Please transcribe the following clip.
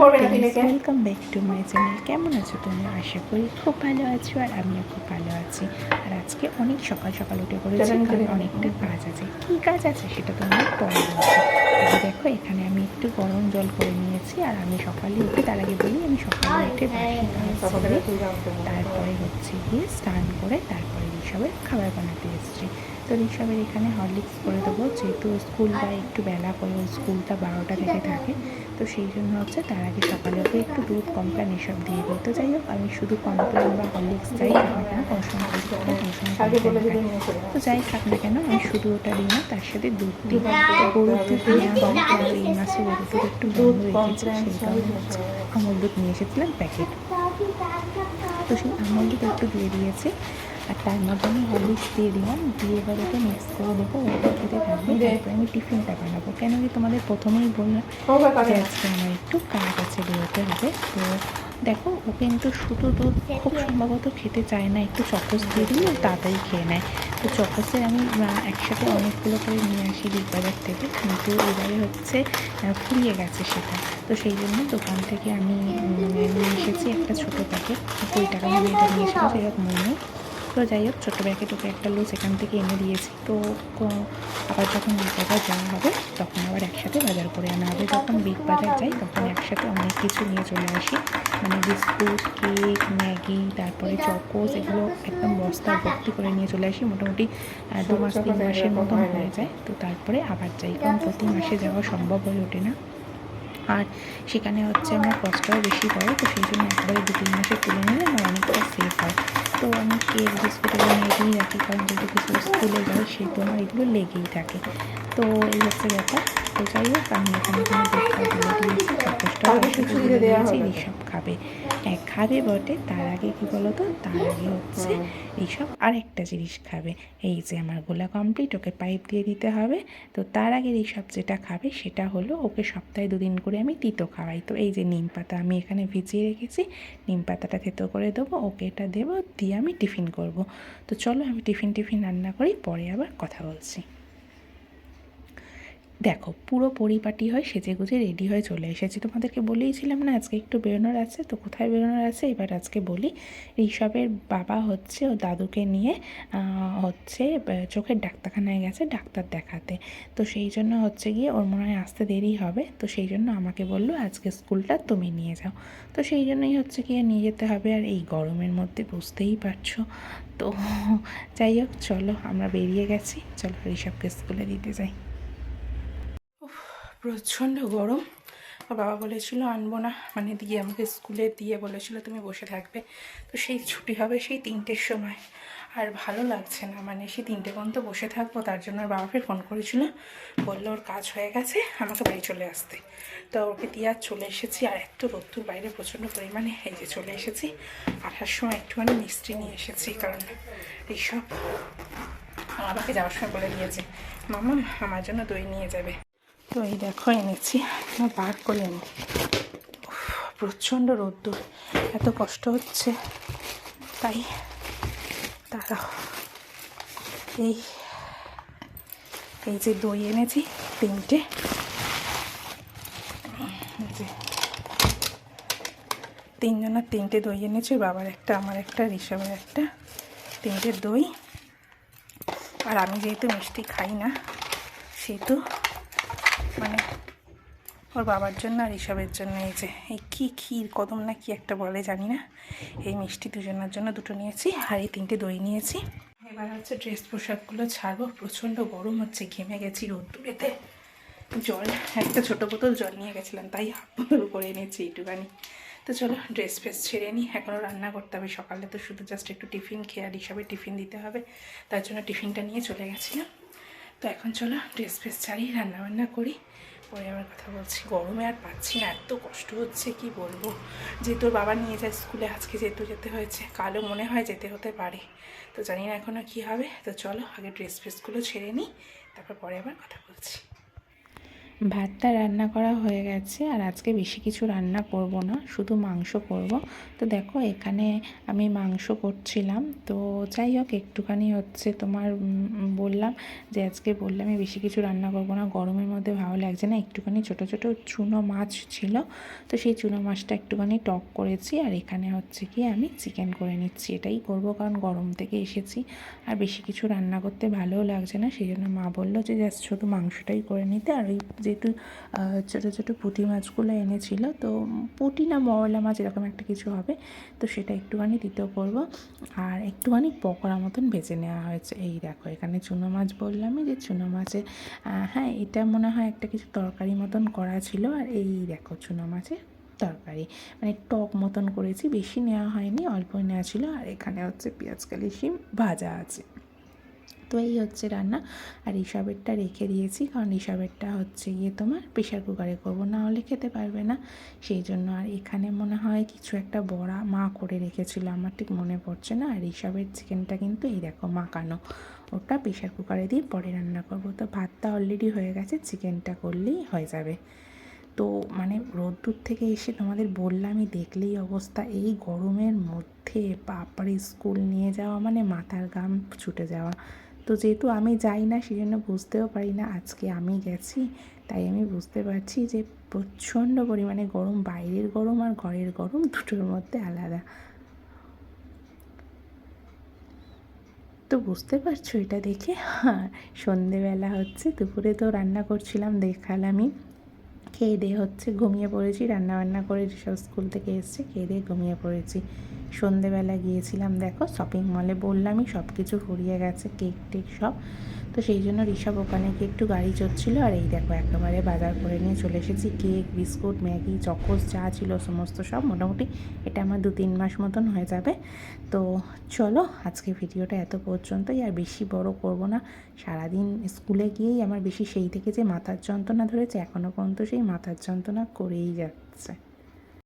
Welcome back to my channel কেমন আছো তুমি আশা করি খুব ভালো আছো আর আমিও খুব ভালো আছি। আর আজকে অনেক সকাল সকাল উঠে পড়েছি কারণ অনেকটা কাজ আছে। কী কাজ আছে সেটা তো আমি পরে বলছি। দেখো এখানে আমি একটু গরম জল করে নিয়েছি আর আমি সকালে উঠে তার আগে বলি আমি সকালে উঠে কাজ সেরে তারপরে হচ্ছে গিয়ে স্নান করে তারপরে ঋষভের খাবার বানাতে এসেছি। তো ঋষভের এখানে হরলিক্স করে দেবো। যেহেতু স্কুলটা একটু বেলা করে স্কুলটা বারোটা থেকে থাকে তো সেই জন্য হচ্ছে তার আগে সকালে ওকে একটু দুধ কমপ্লেন এসব দিয়ে দিই। তো যাই হোক আমি শুধু কমপ্লেন বা হরলিক্স চাই খাব না কোনো সময় দুধ খাই, কোনো সময় তো যাই খাক না কেন আমি শুধু ওটা দিই না তার সাথে দুধ দিই গরুর দুধ নেওয়া হয় এই মাসে গরুর দুধ একটু বন্ধ সেই কারণে হচ্ছে আমল দুধ নিয়ে এসেছিলাম প্যাকেট। তো সেই আমল দুধ একটু দিয়ে দিয়েছি। আর তার মধ্যে আমি হলুদ দিয়ে দিলাম দিয়ে এবার ওকে মিক্স করে দেবো ওটা খেতে থাকবে। তারপরে আমি টিফিনটা বানাবো। কেন কি তোমাদের প্রথমেই বললাম আজকে আমার একটু কাজ আছে বেরোতে হবে। তো দেখো ও কিন্তু শুধু দুধ খুব সম্ভবত খেতে চায় না একটু চকস দিয়ে দিলে তাড়াতাড়ি খেয়ে নেয়। তো চকসে আমি একসাথে অনেকগুলো করে নিয়ে আসি বিগ বাজার থেকে কিন্তু এবারে হচ্ছে ফুরিয়ে গেছে সেটা। তো সেই জন্য দোকান থেকে আমি নিয়ে এসেছি একটা ছোটো প্যাকেট কুড়ি টাকা আমি এটা নিয়ে এসেছি সেই রকম মনে নেই। তো যাই হোক, ছোটো প্যাকেট ওকে একটা লো এখান থেকে এনে দিয়েছি। তো আবার যখন বিগ বাজার যাওয়া হবে, তখন আবার একসাথে বাজার করে আনা হবে। যখন বিগ বাজার যাই, তখন একসাথে অনেক কিছু নিয়ে চলে আসি। মানে বিস্কুট, কেক, ম্যাগি, তারপরে চকোস, এগুলো একদম বস্তা ভর্তি করে নিয়ে চলে আসি। মোটামুটি দু মাস, তিন মাসের মতন হয়ে যায়। তো তারপরে আবার যাই। কারণ প্রতি মাসে যাওয়া সম্ভব হয়ে ওঠে না। আর সেখানে হচ্ছে আমার কষ্টও বেশি পড়ে, তো সেই জন্য একবারে দু তিন মাসে তুলে নিলে আমার অনেকটা সেফ হয়। তো আমি কেক বিস্কুট এগুলো নিয়েই রাখি? কারণ যেহেতু কিছু স্কুলে যায় সেহেতু আমার এগুলো লেগেই থাকে। তো এই হচ্ছে ব্যাপার। তো যাই হোক, আমি এখানে কোনো দিয়েছি এইসব খাবে হ্যাঁ খাবে বটে তার আগে কি বলতো? তার আগে হচ্ছে এইসব আরেকটা জিনিস খাবে। এই যে আমার গোলা কমপ্লিট ওকে পাইপ দিয়ে দিতে হবে। তো তার আগে এইসব যেটা খাবে সেটা হলো ওকে সপ্তাহে দুদিন করে আমি তিতো খাওয়াই। তো এই যে নিম পাতা আমি এখানে ভিজিয়ে রেখেছি নিম পাতাটা থেতো করে দেবো ওকে এটা দেবো দিয়ে আমি টিফিন করব। তো চলো আমি টিফিন টিফিন রান্না করি পরে আবার কথা বলছি। দেখো, পুরো পরিপাটি হয় সেজে গুজে রেডি হয়ে চলে এসেছি। তোমাদেরকে বলেইছিলাম না, আজকে একটু বেরোনোর আছে, তো কোথায় বেরোনোর আছে? এবার আজকে বলি, ঋষভের বাবা হচ্ছে ও দাদুকে নিয়ে হচ্ছে চোখের ডাক্তারখানায় গেছে ডাক্তার দেখাতে। তো সেই জন্য হচ্ছে গিয়ে ওর মনে হয় আসতে দেরি হবে, তো সেই জন্য আমাকে বলল, আজকে স্কুলটা তুমি নিয়ে যাও। তো সেই জন্যই হচ্ছে গিয়ে নিয়ে যেতে হবে, আর এই গরমের মধ্যে বুঝতেই পারছ। তো যাই হোক, চলো, আমরা বেরিয়ে গেছি। চলো, ঋষভকে স্কুলে দিতে যাই। প্রচণ্ড গরম। ওর বাবা বলেছিল, আনব না। মানে দিয়ে আমাকে স্কুলে দিয়ে বলেছিল, তুমি বসে থাকবে। তো সেই ছুটি হবে সেই তিনটের সময়। আর ভালো লাগছে না মানে সেই তিনটে পর্যন্ত বসে থাকব, তার জন্য ওর বাবা ফের ফোন করেছিল। বলল, ওর কাজ হয়ে গেছে, আমাকে বাড়ি চলে আসতে। তো ওকে দিয়ে আর চলে এসেছি, আর এত রোদ্দুর বাইরে প্রচণ্ড পরিমাণে, এই যে চলে এসেছি। আসার সময় একটুখানি মিষ্টি নিয়ে এসেছি, কারণ এইসব আমাকে যাওয়ার সময় বলে দিয়েছে, মামা, আমার জন্য দই নিয়ে যাবে। তো এই দেখো এনেছি বার করে নি প্রচণ্ড রোদ্দুর। এত কষ্ট হচ্ছে। তাই তারা এই এই যে দই এনেছি তিনটে। তিনজনের তিনটে দই এনেছি বাবার একটা, আমার একটা, ঋষভের একটা। তিনটে দই। আর আমি যেহেতু মিষ্টি খাই না, সেহেতু মানে ওর বাবার জন্য আর ঋষভের জন্য এই যে, এই কী ক্ষীর কদম না কি একটা বলে জানি না। এই মিষ্টি দুজনের জন্য দুটো নিয়েছি আর এই তিনটে দই নিয়েছি। এবার হচ্ছে ড্রেস পোশাকগুলো ছাড়বো। প্রচণ্ড গরম হচ্ছে, ঘেমে গেছি রোদ্দুরেতে জল, একটা ছোটো বোতল জল নিয়ে গেছিলাম, তাই বোতল করে এনেছি এইটুখানি তো চলো ড্রেস ফ্রেস ছেড়ে নিই, এখনও রান্না করতে হবে। সকালে তো শুধু জাস্ট একটু টিফিন খেয়ে আর হিসাবে টিফিন দিতে হবে, তার জন্য টিফিনটা নিয়ে চলে গেছিলাম। তো এখন চলো ড্রেস ফ্রেস ছাড়ি রান্নাবান্না করি। পরে আবার কথা বলছি। গরমে আর পাচ্ছি না, এত কষ্ট হচ্ছে, কি বলব? যে তোর বাবা নিয়ে যায় স্কুলে, আজকে যেতে যেতে হয়েছে কালো মনে হয় যেতে হতে পারে। তো জানি না এখনও কী হবে। তো চলো আগে ড্রেস ফ্রেসগুলো ছেড়ে নিই, তারপর পরে আবার কথা বলছি। ভাতটা রান্না করা হয়ে গেছে আর আজকে বেশি কিছু রান্না করব না, শুধু মাংস করব। তো দেখো, এখানে আমি মাংস করছিলাম। তো যাই হোক, একটুখানি হচ্ছে তোমার বললাম যে আজকে বললাম আমি বেশি কিছু রান্না করব না, গরমের মধ্যে ভালো লাগছে না। একটুখানি ছোট ছোট চুনো মাছ ছিল, তো সেই চুনো মাছটা একটুখানি টক করেছি আর এখানে হচ্ছে কি আমি চিকেন করে নিচ্ছি। এটাই করব কারণ গরম থেকে এসেছি আর বেশি কিছু রান্না করতে ভালোও লাগছে না। সেই জন্য মা বলল যে জাস্ট শুধু মাংসটাই করে নিতে আর ওই যেহেতু ছোটো ছোটো পুঁটি মাছগুলো এনেছিল, তো পুঁটি না মওলা মাছ এরকম একটা কিছু হবে, তো সেটা একটুখানি দিতেও করব আর একটুখানি পকোড়া মতন ভেজে নেওয়া হয়েছে। এই দেখো, এখানে চুনো মাছ বললামই যে চুনো মাছে হ্যাঁ এটা মনে হয় একটা কিছু তরকারি মতন করা ছিল। আর এই দেখো, চুনো মাছের তরকারি মানে টক মতন করেছি, বেশি নেওয়া হয়নি, অল্পই নেওয়া ছিল। আর এখানে হচ্ছে পেঁয়াজ, কালি, শিম ভাজা আছে। তো এই হচ্ছে রান্না। আর ইসবেরটা রেখে দিয়েছি, কারণ ইসবেরটা হচ্ছে গিয়ে তোমার প্রেশার কুকারে করব, না হলে খেতে পারবে না। সেই জন্য আর এখানে মনে হয় কিছু একটা বড়া মা করে রেখেছিল, আমার ঠিক মনে পড়ছে না। আর ইসবের চিকেনটা কিন্তু এই দেখো মাখানো। ওটা প্রেশার কুকারে দিয়ে পরে রান্না করব। তো ভাতটা অলরেডি হয়ে গেছে চিকেনটা করলেই হয়ে যাবে। তো মানে রোদ্দুর থেকে এসে তোমাদের বললামই, দেখলেই অবস্থা। এই গরমের মধ্যে বাপরে, স্কুল নিয়ে যাওয়া মানে মাথার গাম ছুটে যাওয়া। তো যেহেতু আমি যাই না সেই জন্য বুঝতেও পারি না আজকে আমি গেছি। তাই আমি বুঝতে পারছি যে প্রচণ্ড পরিমাণে গরম, বাইরের গরম আর ঘরের গরম দুটোর মধ্যে আলাদা। তো বুঝতে পারছ এটা দেখে? হ্যাঁ সন্ধেবেলা হচ্ছে, দুপুরে তো রান্না করছিলাম, দেখালামই। খেয়ে দিয়ে হচ্ছে, ঘুমিয়ে পড়েছি রান্না বান্না করে সব স্কুল থেকে এসছে, খেয়ে দিয়ে ঘুমিয়ে পড়েছি। সন্ধেবেলা গিয়েছিলাম, দেখো শপিং মলে বললামই সব কিছু ফুরিয়ে গেছে কেক টেক সব। তো সেই জন্য ঋষভ ওখানে গিয়ে একটু গাড়ি চড়ছিল, আর এই দেখো, একেবারে বাজার করে নিয়ে চলে এসেছি। কেক বিস্কুট ম্যাগি চকোস যা ছিল সমস্ত সব, মোটামুটি এটা আমার দু তিন মাস মতন হয়ে যাবে। তো চলো, আজকে ভিডিওটা এত পর্যন্তই, আর বেশি বড় করব না। সারাদিন স্কুলে গিয়েই আমার বেশি সেই থেকে যে মাথার যন্ত্রণা ধরেছে এখনও পর্যন্ত সেই মাথার যন্ত্রণা করেই যাচ্ছে।